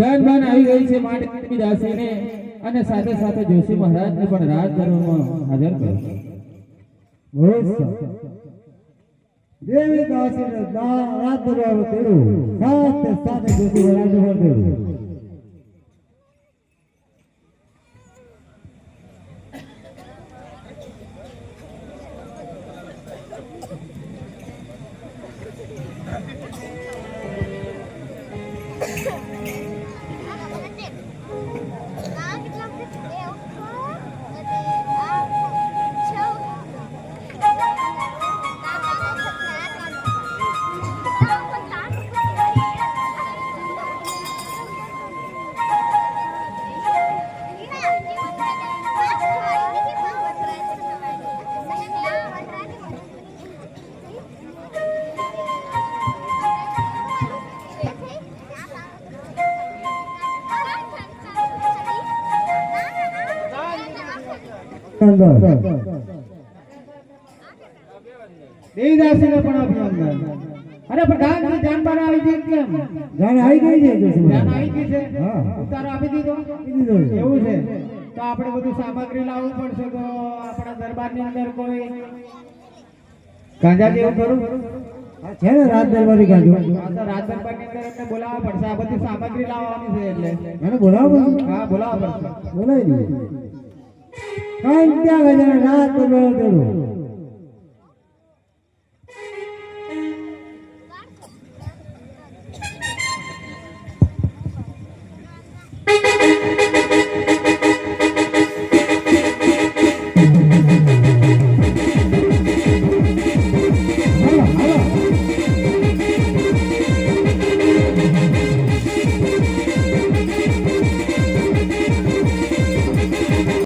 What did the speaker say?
જાનબાન આવી ગઈ છે અને સાથે સાથે જોશી મહારાજને પણ રાજ દરબારમાં હાજર કરો દેવી દાસીને દા- રાત દરબાર તેડું મહારાજને પણ અભિનંદન. અરે પ્રધાનજી જાનબાન આવી ગઈ કેમ? જાણે આવી ગઈ છે જાન આવી ગઈ છે? હા. ઉતારો આપી દીધો? એવું છે? તો આપણે બધું સામગ્રી લાવવું પડશે તો આપણા દરબારની અંદર કોઈ ગાંજા જેવું કરું છે ને રાત દરબારી ગાંજો. રાત દરબારની અંદર એમને બોલાવવા પડશે. આ બધી સામગ્રી લાવવાની છે એટલે. એને બોલાવો બધું હા બોલાવવા પડશે. બોલાવી દીધું કાંઈ ત્યાં રાત તેડું